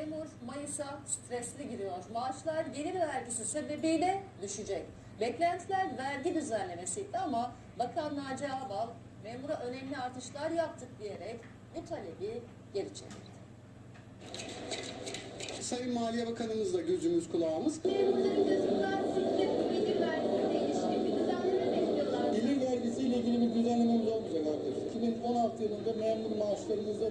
memur Mayıs'a stresli giriyor. Maaşlar gelir vergisi sebebiyle düşecek. Beklentiler vergi düzenlemesiydi ama Bakan Naci Ağbal memura önemli artışlar yaptık diyerek bu talebi geri çevirdi. Sayın Maliye Bakanımızla gözümüz kulağımız. Memurların gözünden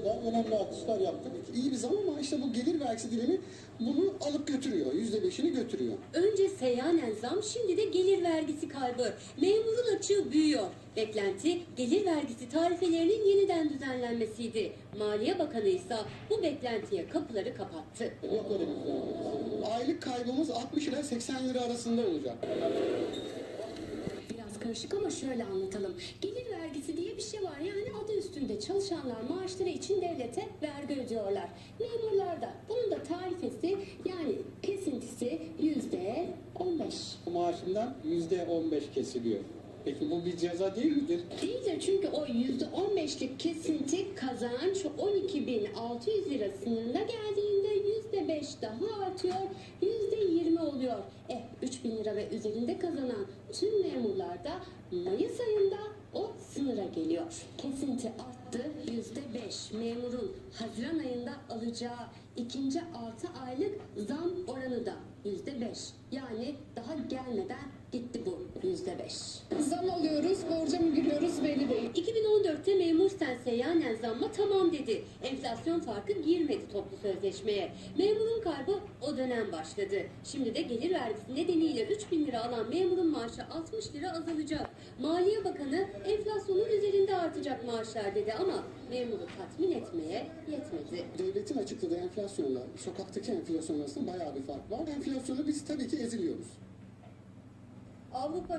da önemli artışlar yaptık. İyi bir zam ama işte bu gelir vergisi dilimi bunu alıp götürüyor. Yüzde beşini götürüyor. Önce seyyanen zam, şimdi de gelir vergisi kaybı. Memurun açığı büyüyor. Beklenti gelir vergisi tarifelerinin yeniden düzenlenmesiydi. Maliye Bakanı ise bu beklentiye kapıları kapattı. Yok öyle bir. Aylık kaybımız 60 ila 80 lira arasında olacak. Biraz karışık ama şöyle anlatalım. Gelir vergisi diye bir şey var. Yani üstünde çalışanlar maaşları için devlete vergi ödüyorlar. Memurlar da bunun da tarifesi yani kesintisi yüzde 15. Maaşımdan yüzde 15 kesiliyor. Peki bu bir ceza değil midir? Değildir çünkü o yüzde 15'lik kesinti kazanç 12.600 lira sınırına geldiğinde yüzde beş daha artıyor, yüzde 20 oluyor. E 3000 lira ve üzerinde kazanan tüm memurlar da Mayıs ayında sınıra geliyor. Kesinti arttı yüzde beş. Memurun Haziran ayında alacağı ikinci 6 aylık zam oranı da yüzde beş. Yani daha gelmeden gitti bu yüzde beş. Zam alıyoruz, borca mı giriyoruz belli değil. 2014'te sen seyyanen zamma tamam dedi. Enflasyon farkı girmedi toplu sözleşmeye. Memurun kaybı o dönem başladı. Şimdi de gelir vergisi nedeniyle 3000 lira alan memurun maaşı 60 lira azalacak. Maliye Bakanı enflasyonun üzerinde artacak maaşlar dedi ama memuru tatmin etmeye yetmedi. Devletin açıkladığı enflasyonla sokaktaki enflasyon arasında bayağı bir fark var. Enflasyonu biz tabii ki eziliyoruz. Avrupa